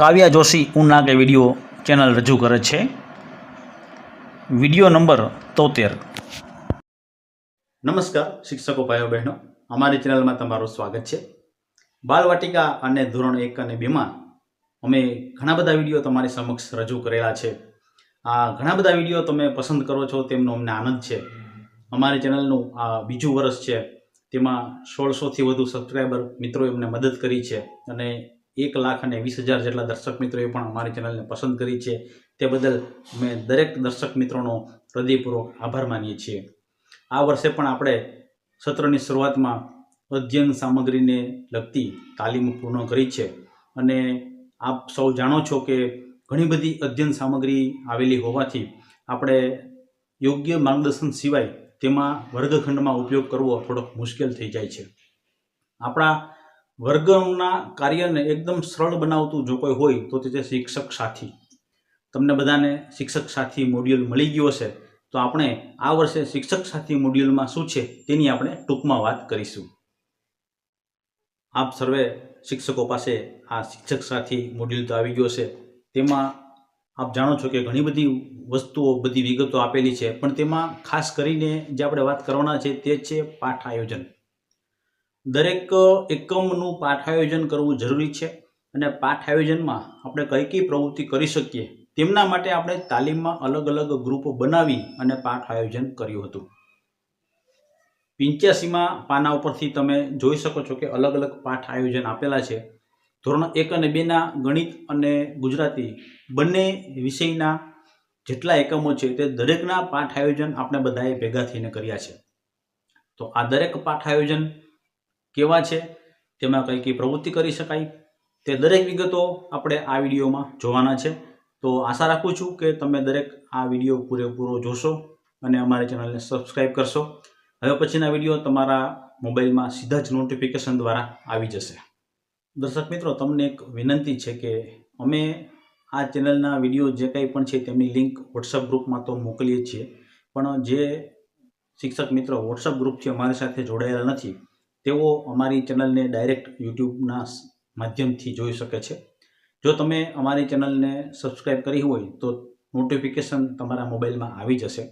કાવ્યા જોશી ઉના કે video channel રજૂ કરે છે. વીડિયો નંબર તોતેર. નમસ્કાર, શિક્ષકો ભાઈઓ બહેનો. અમારી ચેનલમાં તમારું સ્વાગત છે. બાલવાટિકા અને ધોરણ એક અને બેમાં અમે ઘણા બધા વીડિયો તમારી સમક્ષ રજૂ કરેલા છે. આ ઘણા બધા વીડિયો તમે પસંદ કરો છો તેમનો અમને આનંદ છે. અમારી ચેનલનું આ બીજું વર્ષ છે. તેમાં સોળસોથી વધુ સબસ્ક્રાઈબર મિત્રોએ અમને મદદ કરી છે અને એક લાખ અને વીસ હજાર જેટલા દર્શક મિત્રોએ પણ અમારી ચેનલને પસંદ કરી છે. તે બદલ અમે દરેક દર્શક મિત્રોનો હૃદયપૂર્વક આભાર માનીએ છીએ. આ વર્ષે પણ આપણે સત્રની શરૂઆતમાં અધ્યયન સામગ્રીને લગતી તાલીમ પૂર્ણ કરી છે. અને આપ સૌ જાણો છો કે ઘણી બધી અધ્યયન સામગ્રી આવેલી હોવાથી આપણે યોગ્ય માર્ગદર્શન સિવાય તેમાં વર્ગખંડમાં ઉપયોગ કરવો થોડોક મુશ્કેલ થઈ જાય છે. આપણા વર્ગના કાર્યને એકદમ સરળ બનાવતું જો કોઈ હોય, તો તે છે શિક્ષક સાથી. તમને બધાને શિક્ષક સાથી મોડ્યુલ મળી ગયો હશે, તો આપણે આ વર્ષે શિક્ષક સાથી મોડ્યુલમાં શું છે તેની આપણે ટૂંકમાં વાત કરીશું. આપ સર્વે શિક્ષકો પાસે આ શિક્ષક સાથી મોડ્યુલ તો આવી ગયો છે તેમાં આપ જાણો છો કે ઘણી બધી વસ્તુઓ, બધી વિગતો આપેલી છે, પણ તેમાં ખાસ કરીને જે આપણે વાત કરવાના છે તે છે પાઠ આયોજન. દરેક એકમનું પાઠ આયોજન કરવું જરૂરી છે અને પાઠ આયોજનમાં આપણે કઈ કઈ પ્રવૃત્તિ કરી શકીએ તેમના માટે આપણે તાલીમમાં અલગ અલગ ગ્રુપો બનાવી અને પાઠ આયોજન કર્યું હતું. પિંચ્યાસીમાં પાના ઉપરથી તમે જોઈ શકો છો કે અલગ અલગ પાઠ આયોજન આપેલા છે. ધોરણ એક અને બેના ગણિત અને ગુજરાતી બંને વિષયના જેટલા એકમો છે તે દરેકના પાઠ આયોજન આપણે બધાએ ભેગા થઈને કર્યા છે. તો આ દરેક પાઠ આયોજન કેવા છે, તેમાં કઈ કઈ પ્રવૃત્તિ કરી શકાય, તે દરેક વિગતો આપણે આ વિડીયોમાં જોવાના છે. તો આશા રાખું છું કે તમે દરેક આ વીડિયો પૂરેપૂરો જોશો અને અમારી ચેનલને સબસ્ક્રાઈબ કરશો. હવે પછીના વીડિયો તમારા મોબાઈલમાં સીધા જ નોટિફિકેશન દ્વારા આવી જશે. દર્શક મિત્રો, તમને એક વિનંતી છે કે અમે આ ચેનલના વીડિયો જે કંઈ પણ છે તેમની લિંક વોટ્સઅપ ગ્રુપમાં તો મોકલીએ છીએ, પણ જે શિક્ષક મિત્રો વોટ્સઅપ ગ્રુપ છે અમારી સાથે જોડાયેલા નથી તેઓ અમારી ચેનલને ડાયરેક્ટ યુટ્યુબના માધ્યમથી જોઈ શકે છે. જો તમે અમારી ચેનલને સબસ્ક્રાઈબ કરી હોય તો નોટિફિકેશન તમારા મોબાઈલમાં આવી જશે.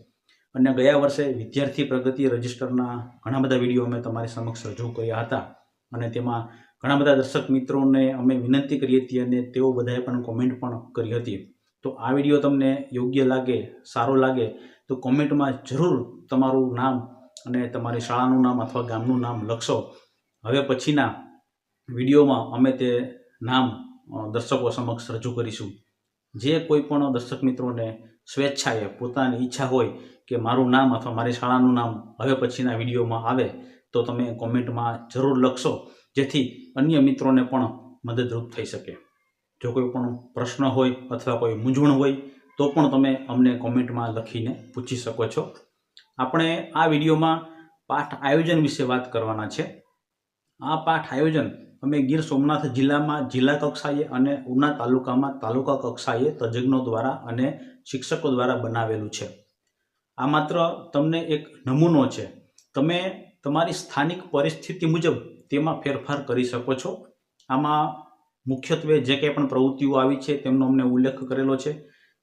અને ગયા વર્ષે વિદ્યાર્થી પ્રગતિ રજિસ્ટરના ઘણા બધા વીડિયો અમે તમારી સમક્ષ રજૂ કર્યા હતા. અને તેમાં ઘણા બધા દર્શક મિત્રોને અમે વિનંતી કરી હતી અને તેઓ બધાએ પણ કોમેન્ટ પણ કરી હતી. તો આ વીડિયો તમને યોગ્ય લાગે, સારો લાગે તો કોમેન્ટમાં જરૂર તમારું નામ અને તમારી શાળાનું નામ અથવા ગામનું નામ લખશો. હવે પછીના વિડીયોમાં અમે તે નામ દર્શકો સમક્ષ રજૂ કરીશું. જે કોઈ પણ દર્શક મિત્રોને સ્વેચ્છાએ પોતાની ઈચ્છા હોય કે મારું નામ અથવા મારી શાળાનું નામ હવે પછીના વિડીયોમાં આવે, તો તમે કોમેન્ટમાં જરૂર લખશો, જેથી અન્ય મિત્રોને પણ મદદરૂપ થઈ શકે. જો કોઈ પણ પ્રશ્ન હોય અથવા કોઈ મૂંઝવણ હોય, તો પણ તમે અમને કોમેન્ટમાં લખીને પૂછી શકો છો. આપણે આ વિડીયોમાં પાઠ આયોજન વિશે વાત કરવાના છે. આ પાઠ આયોજન અમે ગીર સોમનાથ જિલ્લામાં જિલ્લા કક્ષાએ અને ઉના તાલુકામાં તાલુકા કક્ષાએ તજજ્ઞો દ્વારા અને શિક્ષકો દ્વારા બનાવેલું છે. આ માત્ર તમને એક નમૂનો છે. તમે તમારી સ્થાનિક પરિસ્થિતિ મુજબ તેમાં ફેરફાર કરી શકો છો. આમાં મુખ્યત્વે જે કંઈ પણ પ્રવૃત્તિઓ આવી છે તેમનો અમને ઉલ્લેખ કરેલો છે.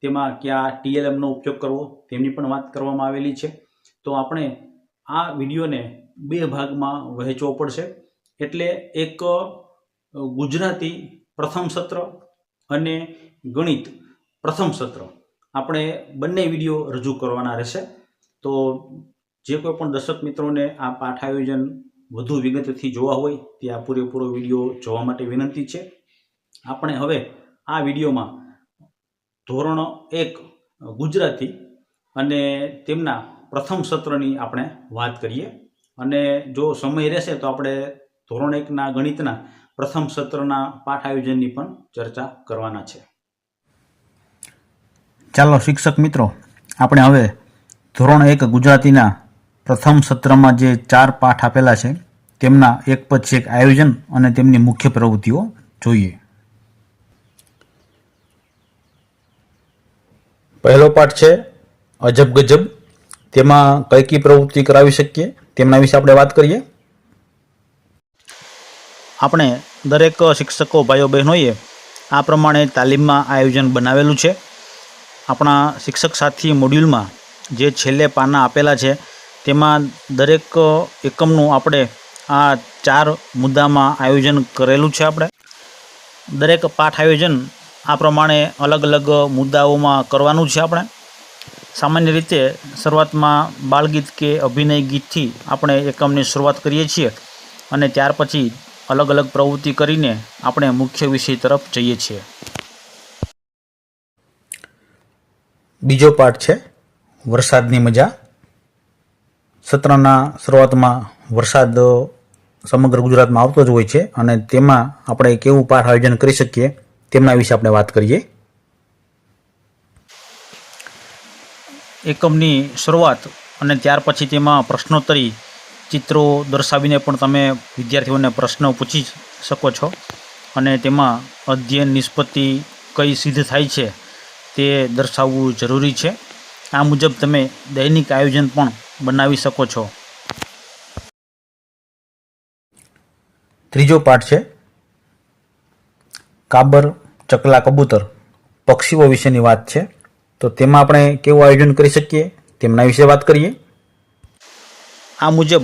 તેમાં કયા ટીએલએમનો ઉપયોગ કરવો, તેમની પણ વાત કરવામાં આવેલી છે. તો આપણે આ વિડીયોને બે ભાગમાં વહેંચવો પડશે. એટલે એક ગુજરાતી પ્રથમ સત્ર અને ગણિત પ્રથમ સત્ર. આપણે બંને વીડિયો રજૂ કરવાના રહેશે. તો જે કોઈ પણ દર્શક મિત્રોને આ પાઠ આયોજન વધુ વિગતથી જોવા હોય, તે આ પૂરેપૂરો વીડિયો જોવા માટે વિનંતી છે. આપણે હવે આ વિડીયોમાં ધોરણ એક ગુજરાતી અને તેમના પ્રથમ સત્રની આપણે વાત કરીએ. અને જો સમય રહેશે તો આપણે ધોરણ એકના ગણિતના પ્રથમ સત્રના પાઠ આયોજનની પણ ચર્ચા કરવાના છે. ચાલો શિક્ષક મિત્રો આપણે હવે ધોરણ એક ગુજરાતીના પ્રથમ સત્રમાં જે ચાર પાઠ આપેલા છે તેમના એક પછી એક આયોજન અને તેમની મુખ્ય પ્રવૃત્તિઓ જોઈએ. પહેલો પાઠ છે અજબ ગજબ. તેમાં કઈ કઈ પ્રવૃત્તિ કરાવી શકીએ? તેમના વિશે આપણે વાત કરીએ. આપણે દરેક શિક્ષકો ભાઈઓ બહેનોએ આ પ્રમાણે તાલીમમાં આયોજન બનાવેલું છે. આપણા શિક્ષક સાથી મોડ્યુલમાં જે છેલ્લે પાના આપેલા છે, તેમાં દરેક એકમનું આપણે આ ચાર મુદ્દામાં આયોજન કરેલું છે આપણે. દરેક પાઠ આયોજન આ પ્રમાણે અલગ અલગ મુદ્દાઓમાં કરવાનું છે આપણે. સામાન્ય રીતે શરૂઆતમાં બાળગીત કે અભિનય ગીતથી આપણે એકમની શરૂઆત કરીએ છીએ અને ત્યાર પછી અલગ અલગ પ્રવૃત્તિ કરીને આપણે મુખ્ય વિષય તરફ જઈએ છીએ. બીજો પાઠ છે, વરસાદની મજા. સત્રના શરૂઆતમાં વરસાદ સમગ્ર ગુજરાતમાં આવતો જ હોય છે અને તેમાં આપણે કેવું પાઠ આયોજન કરી શકીએ, તેમના વિશે આપણે વાત કરીએ. એકમની શરૂઆત અને ત્યાર પછી તેમાં પ્રશ્નોત્તરી ચિત્રો દર્શાવીને પણ તમે વિદ્યાર્થીઓને પ્રશ્નો પૂછી શકો છો. અને તેમાં અધ્યયન નિષ્પત્તિ કઈ સિદ્ધ થાય છે તે દર્શાવવું જરૂરી છે. આ મુજબ તમે દૈનિક આયોજન પણ બનાવી શકો છો. ત્રીજો પાઠ છે, કાબર ચકલા કબૂતર પક્ષીઓ વિશેની વાત છે. તો તેમાં આપણે કેવું આયોજન કરી શકીએ? તેમના વિશે વાત કરીએ. આ મુજબ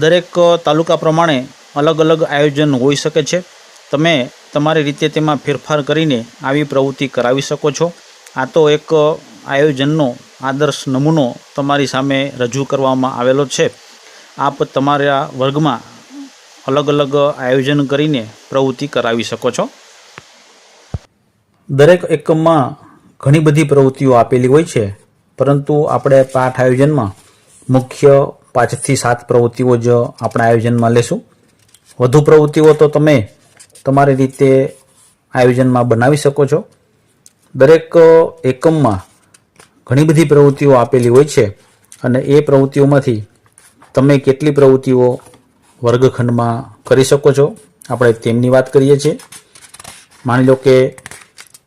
દરેક તાલુકા પ્રમાણે અલગ અલગ આયોજન હોઈ શકે છે. તમે તમારી રીતે તેમાં ફેરફાર કરીને આવી પ્રવૃત્તિ કરાવી શકો છો. આ તો એક આયોજનનો આદર્શ નમૂનો તમારી સામે રજૂ કરવામાં આવેલો છે. આપ તમારા વર્ગમાં અલગ અલગ આયોજન કરીને પ્રવૃત્તિ કરાવી શકો છો. દરેક એકમમાં ઘણી બધી પ્રવૃત્તિઓ આપેલી હોય છે, પરંતુ આપણે પાઠ આયોજનમાં મુખ્ય પાંચથી સાત પ્રવૃત્તિઓ જ આપણા આયોજનમાં લેશું. વધુ પ્રવૃત્તિઓ તો તમે તમારી રીતે આયોજનમાં બનાવી શકો છો. દરેક એકમમાં ઘણી બધી પ્રવૃત્તિઓ આપેલી હોય છે અને એ પ્રવૃત્તિઓમાંથી તમે કેટલી પ્રવૃત્તિઓ વર્ગખંડમાં કરી શકો છો, આપણે તેમની વાત કરીએ છીએ. માની લો કે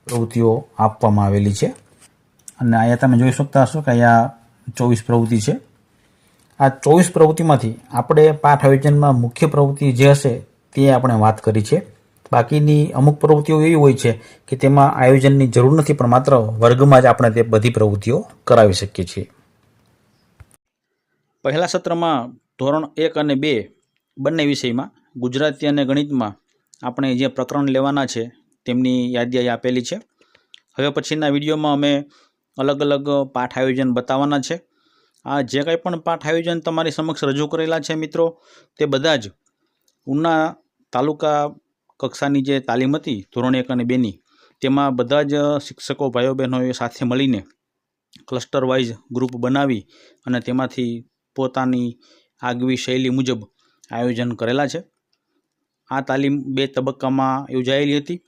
પ્રવૃત્તિઓ આપવામાં આવેલી છે. અને અહીંયા તમે જોઈ શકતા હશો કે અહીંયા ચોવીસ પ્રવૃત્તિ છે. આ ચોવીસ પ્રવૃત્તિમાંથી આપણે પાઠ આયોજનમાં મુખ્ય પ્રવૃત્તિ જે હશે તે આપણે વાત કરી છે. બાકીની અમુક પ્રવૃત્તિઓ એવી હોય છે કે તેમાં આયોજનની જરૂર નથી, પણ માત્ર વર્ગમાં જ આપણે તે બધી પ્રવૃત્તિઓ કરાવી શકીએ છીએ. પહેલા સત્રમાં ધોરણ એક અને બે બંને વિષયમાં ગુજરાતી અને ગણિતમાં આપણે જે પ્રકરણ લેવાના છે તેમની યાદી આપેલી છે. હવે પછીના વિડીયોમાં અમે અલગ અલગ પાઠ આયોજન બતાવવાના છે. આ જે કંઈ પણ પાઠ આયોજન તમારી સમક્ષ રજૂ કરેલા છે મિત્રો, તે બધા જ ઉના તાલુકા કક્ષાની જે તાલીમ હતી, ધોરણ એક અને બેની, તેમાં બધા જ શિક્ષકો, ભાઈઓ બહેનોએ સાથે મળીને ક્લસ્ટર વાઇઝ ગ્રુપ બનાવી અને તેમાંથી પોતાની આગવી શૈલી મુજબ આયોજન કરેલા છે. આ તાલીમ બે તબક્કામાં યોજાયેલી હતી.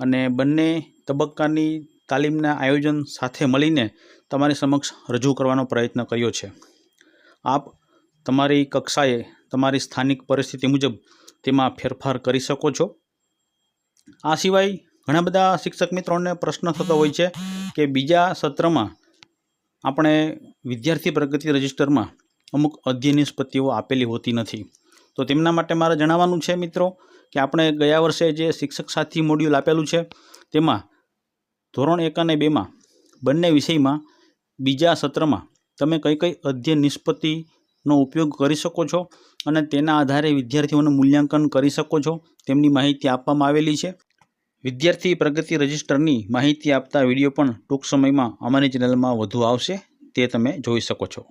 અને બંને તબક્કાની તાલીમના આયોજન સાથે મળીને તમારી સમક્ષ રજૂ કરવાનો પ્રયત્ન કર્યો છે. આપ તમારી કક્ષાએ તમારી સ્થાનિક પરિસ્થિતિ મુજબ તેમાં ફેરફાર કરી શકો છો. આ સિવાય ઘણા બધા શિક્ષક મિત્રોને પ્રશ્ન થતો હોય છે કે બીજા સત્રમાં આપણે વિદ્યાર્થી પ્રગતિ રજિસ્ટરમાં અમુક અધ્યય નિષ્પત્તિઓ આપેલી હોતી નથી. તો તેમના માટે મારે જણાવવાનું છે મિત્રો કે આપણે ગયા વર્ષે જે શિક્ષક સાથી મોડ્યુલ આપેલું છે, તેમાં ધોરણ એક અને બેમાં બંને વિષયમાં બીજા સત્રમાં તમે કઈ કઈ અધ્યયન નિષ્પત્તિનો ઉપયોગ કરી શકો છો અને તેના આધારે વિદ્યાર્થીઓનું મૂલ્યાંકન કરી શકો છો, તેમની માહિતી આપવામાં આવેલી છે. વિદ્યાર્થી પ્રગતિ રજિસ્ટરની માહિતી આપતા વીડિયો પણ ટૂંક સમયમાં અમારી ચેનલમાં વધુ આવશે, તે તમે જોઈ શકો છો.